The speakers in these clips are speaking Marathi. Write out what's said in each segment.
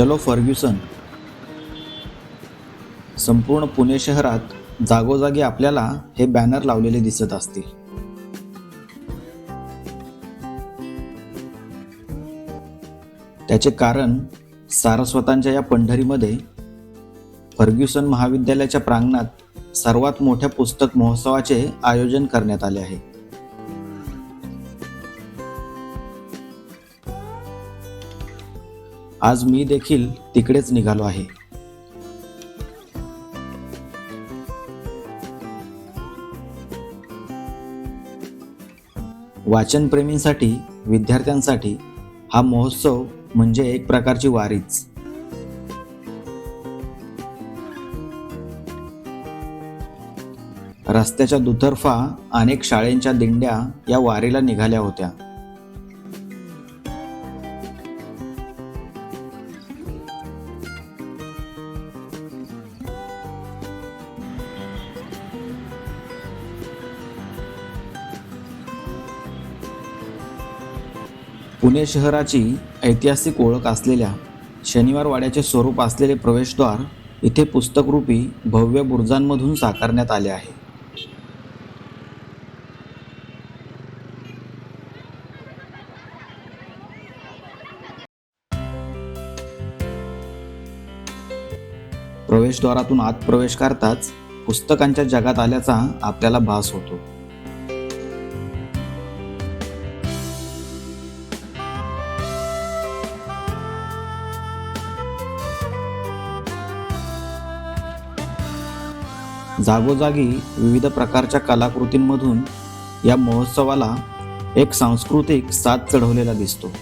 चलो फर्ग्युसन. संपूर्ण पुणे शहरात जागोजागी आपल्याला हे बॅनर लावलेले दिसत असतील. त्याचे कारण सारस्वतांच्या या पंढरीमध्ये फर्ग्युसन महाविद्यालयाच्या प्रांगणात सर्वात मोठ्या पुस्तक महोत्सवाचे आयोजन करण्यात आले आहे. आज मी देखील तिकडेच निघालो आहे. वाचनप्रेमींसाठी विद्यार्थ्यांसाठी हा महोत्सव म्हणजे एक प्रकारची वारीच. रस्त्याच्या दुतर्फा अनेक शाळेंच्या दिंड्या या वारीला निघाल्या होत्या. पुणे शहराची ऐतिहासिक ओळख असलेल्या शनिवार वाड्याचे स्वरूप असलेले प्रवेशद्वार इथे पुस्तकरूपी भव्य बुर्जांमधून साकारण्यात आले आहे. प्रवेशद्वारातून आत प्रवेश करताच पुस्तकांच्या जगात आल्याचा आपल्याला भास होतो. जागोजागी विविध प्रकारच्या कलाकृतींमधून या महोत्सवाला एक सांस्कृतिक साथ चढवलेला दिसतो.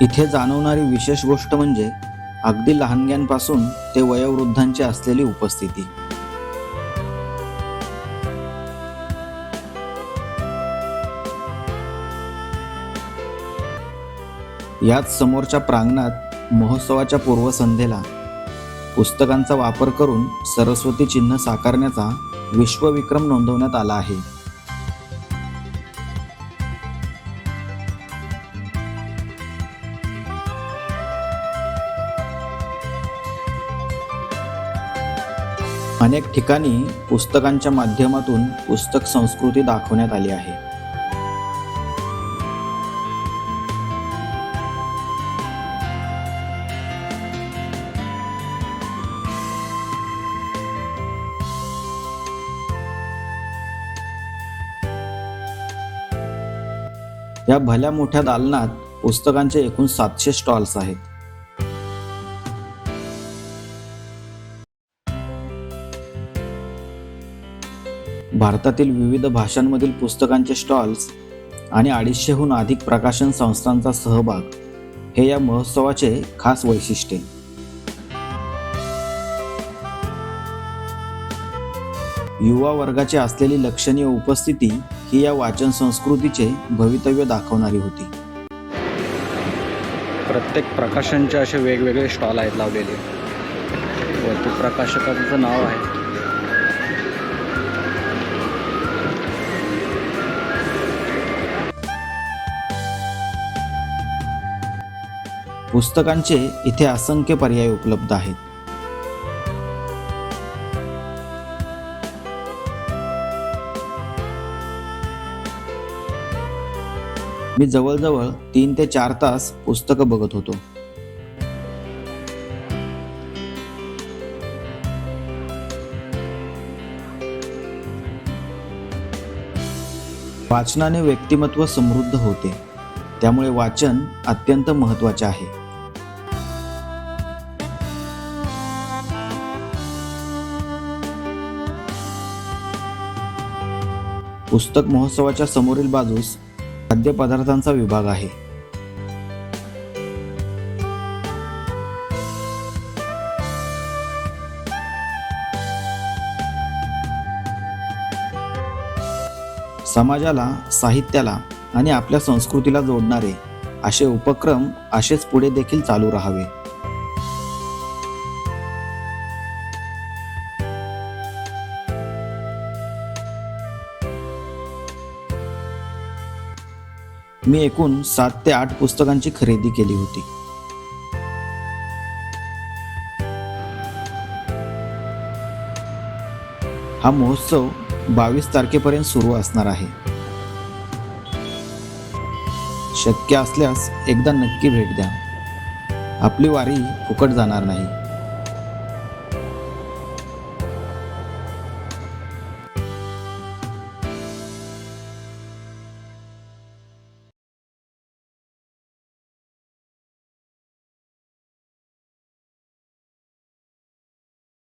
इथे जाणवणारी विशेष गोष्ट म्हणजे अगदी लहानग्यांपासून ते वयोवृद्धांची असलेली उपस्थिती. याच समोरच्या प्रांगणात महोत्सवाच्या पूर्वसंध्येला पुस्तकांचा वापर करून सरस्वती चिन्ह साकारण्याचा विश्वविक्रम नोंदवण्यात आला आहे. अनेक ठिकाणी पुस्तकांच्या माध्यमातून पुस्तक संस्कृती दाखवण्यात आली आहे. या भल्या मोठ्या दालनात पुस्तकांचे एकूण सातशे स्टॉल्स आहेत. भारतातील विविध भाषांमधील पुस्तकांचे स्टॉल्स आणि अडीचशेहून अधिक प्रकाशन संस्थांचा सहभाग हे या महोत्सवाचे खास वैशिष्ट्य युवा वर्गाची असलेली लक्षणीय उपस्थिती ही या वाचन संस्कृतीचे भवितव्य दाखवणारी होती. प्रत्येक प्रकाशनचे असे वेगवेगळे स्टॉल आहेत लावलेले. वरती प्रकाशकांचं नाव आहे. पुस्तकांचे इथे असंख्य पर्याय उपलब्ध आहेत. मी जवळजवळ तीन ते चार तास पुस्तकं बघत होतो. वाचनाने व्यक्तिमत्व समृद्ध होते. त्यामुळे वाचन अत्यंत महत्त्वाचे आहे. पुस्तक महोत्सवाच्या समोरील बाजूस खाद्यपदार्थांचा विभाग आहे. समाजाला साहित्याला आणि आपल्या संस्कृतीला जोडणारे असे उपक्रम असेच पुढे देखील चालू राहावे. मी एकूण सात ते आठ पुस्तकांची खरेदी केली होती. हा महोत्सव बावीस तारखेपर्यंत सुरू असणार आहे. शक्य असल्यास एकदा नक्की भेट द्या. आपली वारी फुकट जाणार नाही.